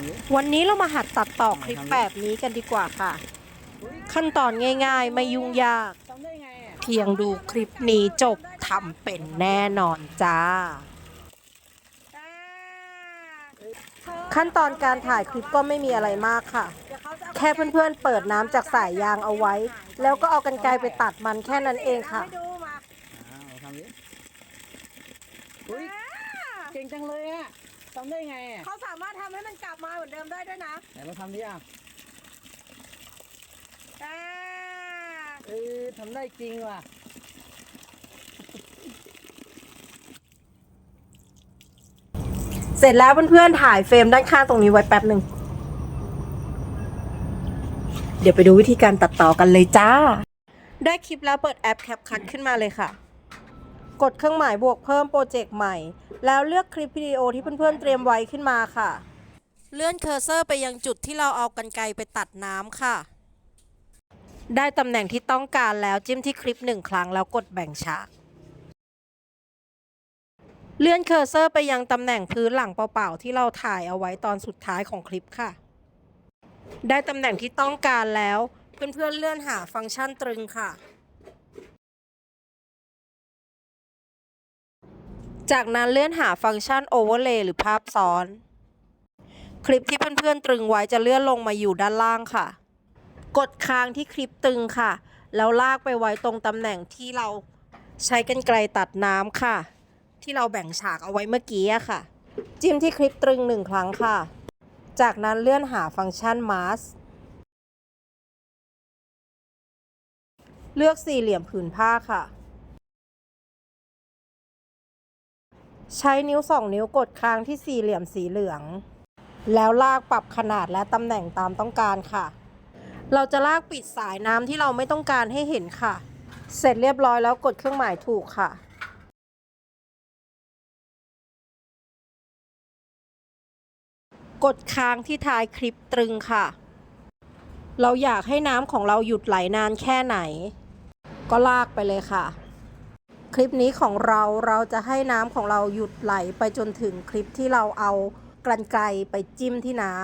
ำดิวันนี้เรามาหัดตัดต่อคลิปแบบนี้กันดีกว่าค่ะ ขั้นตอนง่ายๆ ไม่ยุ่งยากทำได้ไงอะเพียงดูคลิปนี้จบทำเป็นแน่นอนจ้า ขั้นตอนการถ่ายคลิปก็ไม่มีอะไรมากค่ะ แค่เพื่อนๆเปิดน้ำจากสายยางเอาไว้ แล้วก็เอากันไกรไปตัดมันแค่นั้นเองค่ะอ้าวทำดิอุ้ยเก่งจังเลยอะ ทำได้ไงอะเขาสามารถทำให้มันกลับมาเหมือนเดิมได้ด้วยนะไหนเราทำดิอะอ่าเออทำได้จริงว่ะเสร็จแล้วเพื่อนๆถ่ายเฟรมด้านข้างตรงนี้ไว้แป๊บหนึ่ง เดี๋ยวไปดูวิธีการตัดต่อกันเลยจ้า ได้คลิปแล้วเปิดแอป CapCut ขึ้นมาเลยค่ะ กดเครื่องหมายบวกเพิ่มโปรเจกต์ใหม่ แล้วเลือกคลิปวิดีโอที่เพื่อนๆเตรียมไว้ขึ้นมาค่ะ เลื่อนเคอร์เซอร์ไปยังจุดที่เราเอากันไกรไปตัดน้ำค่ะ ได้ตำแหน่งที่ต้องการแล้วจิ้มที่คลิปหนึ่งครั้งแล้วกดแบ่งฉากเลื่อนเคอร์เซอร์ไปยังตำแหน่งพื้นหลังเปล่าๆที่เราถ่ายเอาไว้ตอนสุดท้ายของคลิปค่ะ ได้ตำแหน่งที่ต้องการแล้ว เพื่อนๆเลื่อนหาฟังก์ชันตรึงค่ะ จากนั้นเลื่อนหาฟังก์ชัน Overlay หรือภาพซ้อน คลิปที่เพื่อนๆตรึงไว้จะเลื่อนลงมาอยู่ด้านล่างค่ะ กดค้างที่คลิปตึงค่ะ แล้วลากไปไว้ตรงตำแหน่งที่เราใช้กันไกลตัดน้ำค่ะ ที่เราแบ่งฉากเอาไว้เมื่อกี้ค่ะ จิ้มที่คลิปตรึงหนึ่งครั้งค่ะ จากนั้นเลื่อนหาฟังก์ชัน mask เลือกสี่เหลี่ยมผืนผ้าค่ะ ใช้นิ้วสองนิ้วกดค้างที่สี่เหลี่ยมสีเหลือง แล้วลากปรับขนาดและตำแหน่งตามต้องการค่ะ เราจะลากปิดสายน้ำที่เราไม่ต้องการให้เห็นค่ะ เสร็จเรียบร้อยแล้วกดเครื่องหมายถูกค่ะกดค้างที่ท้ายคลิปตรึงค่ะ เราอยากให้น้ำของเราหยุดไหลนานแค่ไหน ก็ลากไปเลยค่ะ ลิปนี้ของเราเราจะให้น้ำของเราหยุดไหลไปจนถึงคลิปที่เราเอากรรไกรไปจิ้มที่น้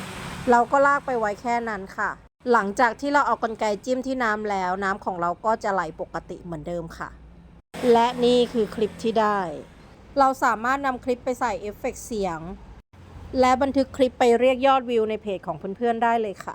ำเราก็ลากไปไว้แค่นั้นค่ะ หลังจากที่เราเอากรรไกรจิ้มที่น้ำแล้ว น้ำของเราก็จะไหลปกติเหมือนเดิมค่ะ และนี่คือคลิปที่ได้ เราสามารถนำคลิปไปใส่เอฟเฟกต์เสียง และบันทึกคลิปไปเรียกยอดวิวในเพจของเพื่อนๆได้เลยค่ะ